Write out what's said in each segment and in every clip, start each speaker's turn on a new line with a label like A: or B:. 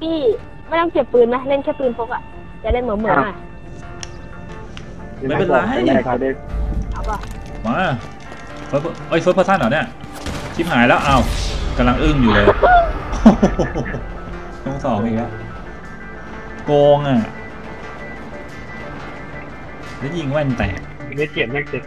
A: พี่ไม่ต้องเก็บปืนนะเล่นแค่ปืนพกอะจะเล่นเหมือนเหมือนหน่อย
B: ไม่เป็นไร
C: ไม่ได้ครับได้
A: เอาป่ะ
B: มาเฟิร์สเอ้ยเฟิร์สเพอร์ซันเหรอเนี่ยชิบหายแล้วอ้าวกำลังอึ้งอยู่เลยต้องสองอีกแล้วโกงอะแล้วยิงแว่นแตก
C: ไม่เกียดไม่เจ็บ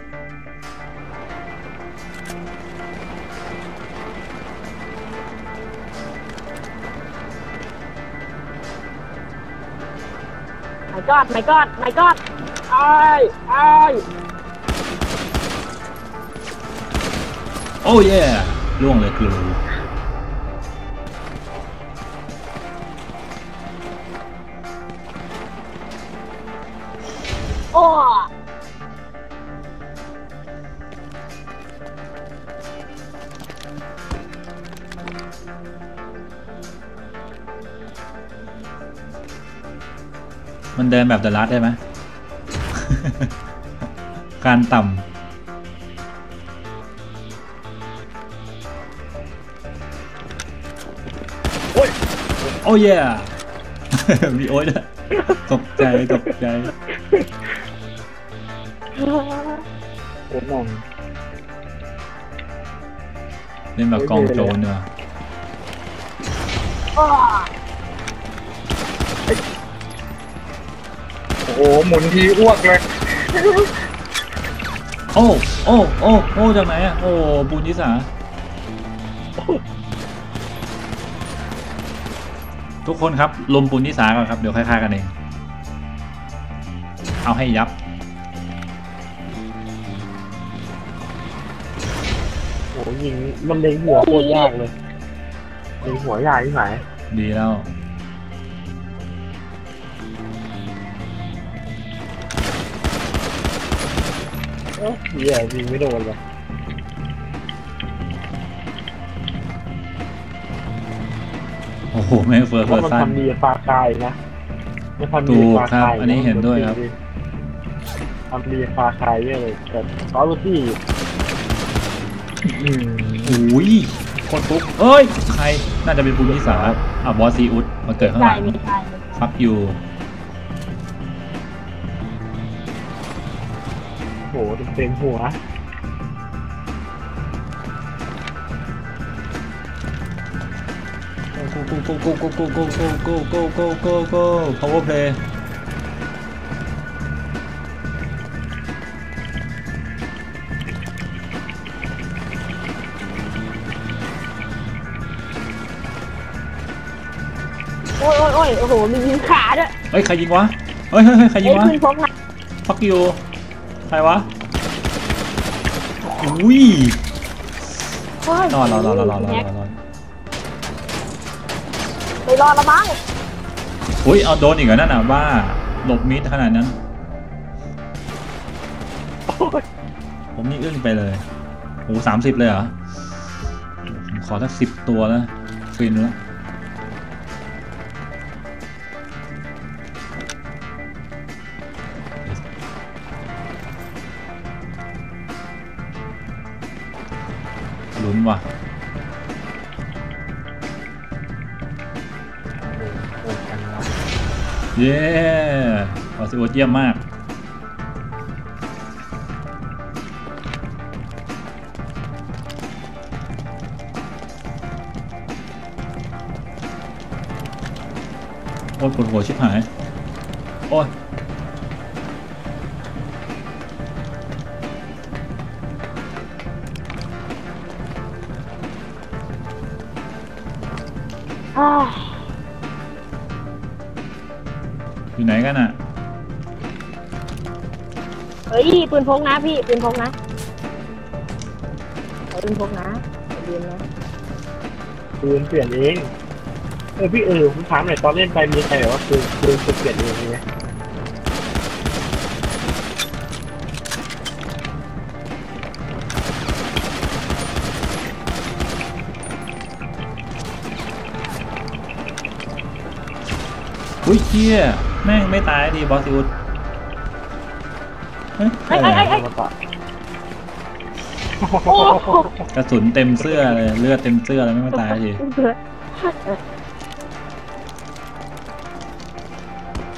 A: ไม่กอดไม่กอดไม่กอด ไอ้ไอ้าย
B: โอ้เย่ล่วงเลยคือ
A: โอ้
B: มันเดินแบบเดอะลัสได้ไหม การต่ำโอ้ยโอ้เย่มีโอ้ยด้วยตกใจตกใจ
C: โอ้มอง
B: เล่นแบบกองโจรเนอะ
A: โอ้
C: โอ้โหหมุนทีอ้วกเลย
B: โอ้ โอ้ โอ้ โอ้ จากไหนอะ โอ้ปูนยิสา ทุกคนครับลุมปูนยิสาก่อนครับ เดี๋ยวค่ายๆกันเอง เอาให้ยับ
C: โอ้โหยิงมันเล็งหัวโคตรยากเลยเล็งหัวยากที่ไหน
B: ดีแล้ว
C: เอ้าเหี้ยยิงไม่โดนเลย
B: โอ้โหแม่งเฟิร์ส
C: เพ
B: เฟิ
C: ราะ
B: ร์
C: มัน
B: สั้น
C: ทำดีกับฟาคายนะมันทำดี
B: ถูก
C: กับฟา
B: ครับ
C: คาย
B: อันนี้เห็นด้วยครับ
C: ทำดีกับฟาคายเยอะเลยแต่คอร์ลูซี่อืม
B: อุ้ยโคตรปุ๊กเอ้ย ใคร น่าจะเป็นปูนยิสาอะบอสซีอุดมาเกิดข้างห
A: ใจ
B: ลัง
A: มีใจ
B: ฟักอยู่
C: โหเต็มหัว
B: go go go go go go go go go go go go go power play
A: โอ้ยโอ้ยโอ้ยโอ้โห มียิงขาด้วย
B: เฮ้ย ใครยิงวะ เฮ้ยเฮ้ยเฮ้ยใครยิ
A: ไอ้
B: งวะ
A: ปืนพกนะ
B: ฟักยูใครวะ อุ้ย
A: เฮ้ย
B: รอดรอดรอดรอดรอดรอดรอด
A: ไปรอละมั้ง
B: อุ้ยเอาโดนอีกแล้วนั่นน่ะว่าหลบมิดขนาดนั้น ผมนี่อึ้งไปเลยโอ้สามสิบเลยเหรอผมขอสักสิบตัวแล้วฟินแล้ว ลุ้นว่ะ
C: โอ้กันวะ
B: เย้ออซิโอตเยี่ยมมากโอ้ยปวดหัวชิบหาย โอ้ย กันอะ
A: เฮ้ยปืนพกนะพี่ปืนพกนะปืนพกนะปืนนะ
C: ปืนเปลี่ยนเองเออพี่เออผมถามหน่อยตอนเล่นไปมีใครว่าปืนปืนเปลี่ยนเองไหม
B: อุ้ยเฮีย แม่งไม่ตายดีบอสซิอุดเฮ้ย
A: ไอ้ไอ้ไอ้ไอ้
C: มาต่อ
A: โอ้โห
B: กระสุนเต็มเสื้อเลยเลือดเต็มเสื้อเลยไม่มาตายที
A: พี่เบิร์ด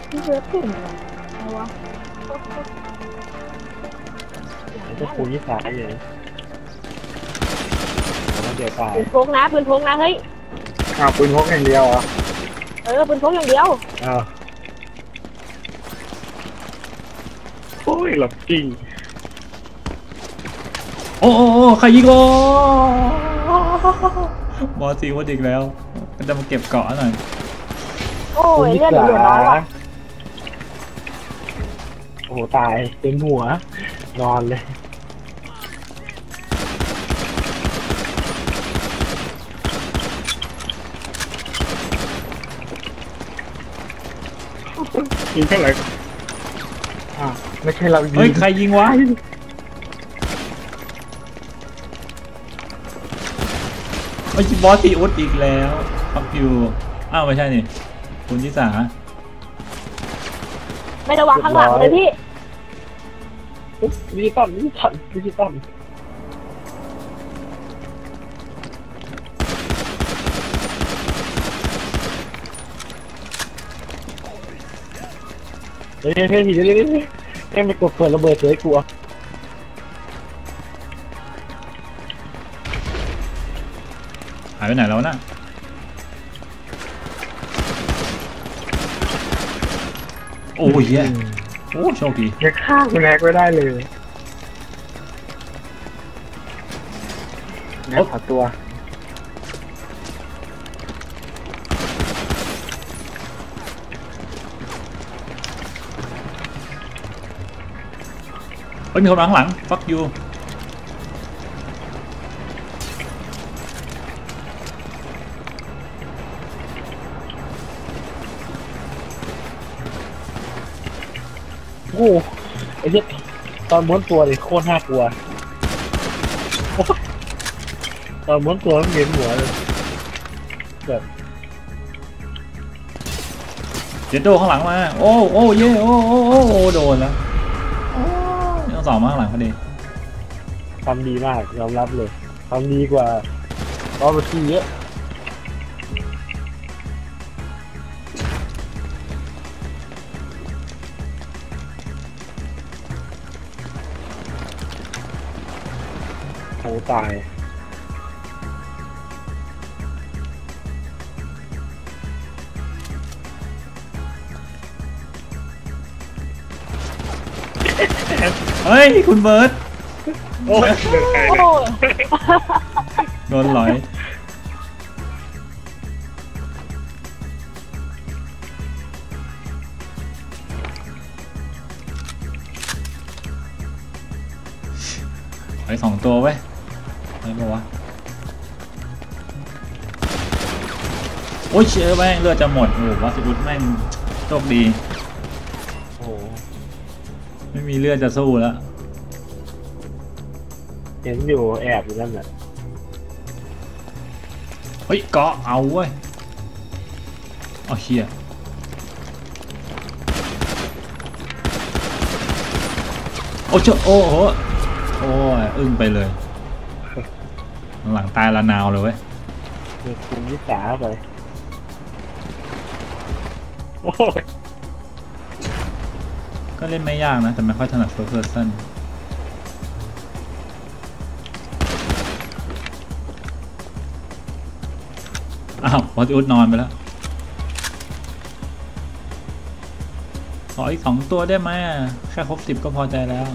A: พี่เบิร์ดถึงอะไรวะ
C: ไอ้ปูยี่สายเลยแล้วเดี๋ยวตาย
A: ปืนพกนะปืนพกนะเฮ้ย
C: อ้าวปืนพกอย่างเดียวเหรอ
A: เออปืนพกอย่างเดียว
C: อ้าวโอ้ ยหลับจริง
B: โอ้โอ้โอ้ใครยิงโอ้บอสซิอุดอีกแล้ว มันจะมาเก็บเกาะหน่อย
A: โอ้ยเลือดเหลือน้อยว่ะ
C: โอ้โหตายเต็มหัว นอนเลยยิงเท่าไหร่อ้าว ไม่ใช่เรายิง
B: เฮ้ย ใครยิงวะ ไอ้ยบอสซีอุดอีกแล้วครับอยู่อ้าวไม่ใช่นี่ คุณยิสา
A: ไม่ระวังข้างหลังเลยพี่
C: ดิจิตอลดิจิตอลดิจิตอลเฮ้ยเฮ้ยเฮ้ยเฮ้ยเฮ้ยเฮ้ย เฮ้ยไม่กดเปิดระเบิดเลยกลัว
B: หายไปไหนแล้วน่ะโอ้ยเหี้ยโอ้โชคดี
C: ยังฆ่าคุณแอกไม่ได้เลยแอกขอตัว
B: เฮ้ยมีคนมาข้างหลัง fuck you
C: โอ้โหไอ้เหี้ยตอนม้วนตัวเลยโคตรน่ากลัวโอ้ยตอนม้วนตัวมันเห็นหัวเลยแบบ
B: เจดโดข้างหลังมา โอ้โอ้เย่โอ้โอ้โอ้โอ้โดนแล้วโอ้ยต้อง สองมาข้างหลังพอดี
C: ทำดีมากยอมรับเลยทำดีกว่าตอนที่เยอะโอ้ตาย
B: เฮ้ย คุณเบิร์ต
C: โอ้ยเดินไกล
A: โอ้ย
B: โดนหลอยไปสองตัวไว้ยอะไรปะวะ โอ้ยเชื่อแม่งเลือดจะหมดโอ้โหวัสดุแม่งโชคดี ม่มีเลือดจะสู้แล้ว
C: เห็นอยู่แอบอยู่นั่นแหละ
B: เฮ้ยเกาะเอาเว้ยเอาเฮียโอ้เจ้าโอ้โหโอ้ยอึ้งไปเลย หลังตายละนาวเลยเว้ย
C: เด็กคุณยิสาไปโอ้ย
B: ก็เล่นไม่ยากนะ แต่ไม่ค่อยถนัด first person อ้าวพอจะอุดนอนไปแล้วขออีกสองตัวได้ไหมแค่ครบสิบก็พอใจแล้ว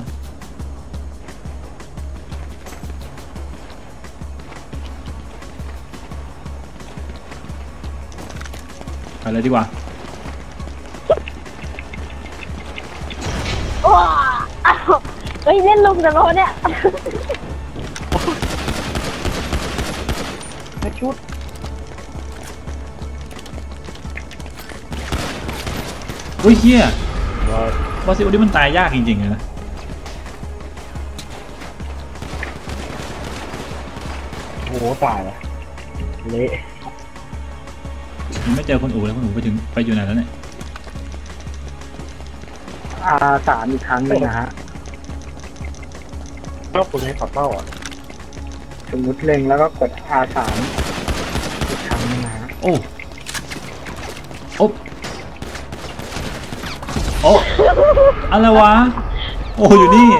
B: ไปเลยดีกว่า
A: เฮ้ยเล่นลุมกันโลเนี่ย
C: แค่ชุด
B: อุ้ยเฮีย
C: ร้อย
B: บอสซิโอนี่มันตายยากจริงๆเลยนะ
C: โอ้โหตายละเละ
B: ยังไม่เจอคนอู๋แล้วคนอู๋ไปถึงไปอยู่ไหนแล้วเนี่ย
D: R3 อีกครั้งหนึ่งนะฮะ
C: ชอบคนให้ขับเป้าอะ
D: สมมุติเล็งแล้วก็กด R3 อีกครั้งหนึงนะ
B: โอ้โอ้โอ้อะไรวะ โอ้อยู่นี่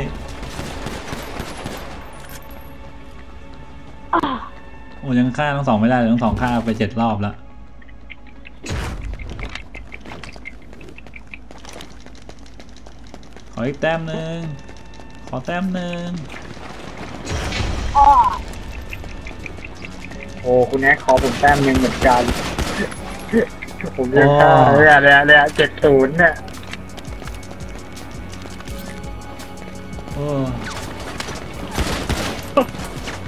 B: โอ้ยังฆ่าทั้งสองไม่ได้เลยทั้งสองฆ่าไปเจ็ดรอบแล้วขออีกแต้มหนึ่งขอแต้มหนึ่ง
A: อ้อ
D: โอ้คุณแอ๊กขอผมแต้มหนึ่งเหมือนกัน ผมยังฆ่าเนี่ยเนี่ยเนี่ยเจ็ดศูนย์เนี่ย
B: เออ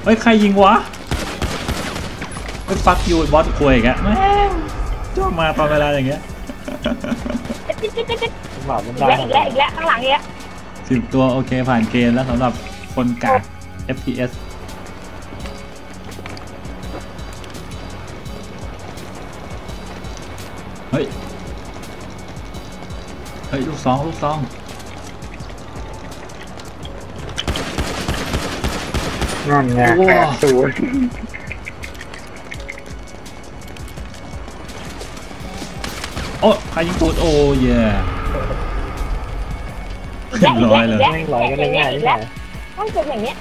B: เฮ้ย ใครยิงวะเฮ้ยฟักยูบอสคุยอีกแล้วแม่งจ้องมาตอนเวลาอย่างเงี้ย
A: จิ๊ดจิ๊ดจิ๊ดจิ๊ด
C: จังหวะมัน
A: อีก
C: ได้
A: แล้วอีกแล้วอีกแล้วข้างหลังอีกแล้ว
B: สิบตัวโอเคผ่านเกณฑ์แล้วสำหรับคนกาก FPS เฮ้ย เฮ้ย ลูกสอง ลูกสอง
D: นั่นไงแปดศูนย์
B: โอ้ใครยิงตูดโอ้เย่เรียบร้อยเลย
C: แม่งลอยกันได้ง่าย
A: อี
C: นี่
A: ก
C: ไง
A: แล้วต้องเป็นอย่างเนี้ย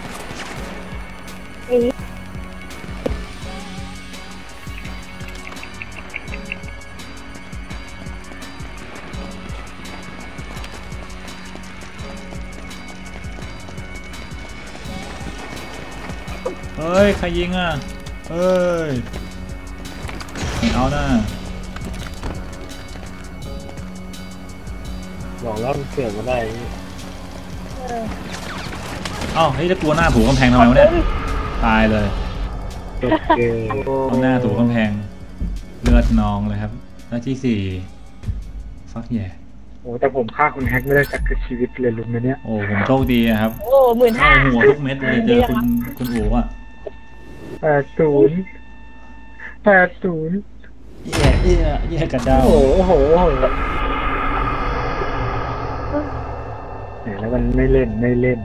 B: เฮ้ย ใครยิงอะ เฮ้ยไม่เอานะ
C: บอกแล้วมันเกิดมาได้
A: เออ
B: เอ้าเฮ้ยจะกลัวหน้าถูกกำแพงทำไมวะเนี่ย ตายเลย
C: จบเกม
B: เอาหน้าถูกกำแพง เลือดนองเลยครับ หน้าที่สี่ฟักแย่
D: โอ้แต่ผมฆ่าคุณแฮกไม่ได้สักชีวิตเลยลุงนะเนี่ย
B: โอ้ผมโชคดีนะครับ
A: โอ้หมื่น
B: เข้า
A: ห้า
B: หัวทุกเม็ดเลยเจอคุณคุณอู๋อะ
D: แปดศูนย์แปดศูนย์
B: แย่แย่แย่กระเด้า
D: โอ้โหโอ้โหโอ้โหเนี่ยแล้วมันไม่เล่นไม่เล่น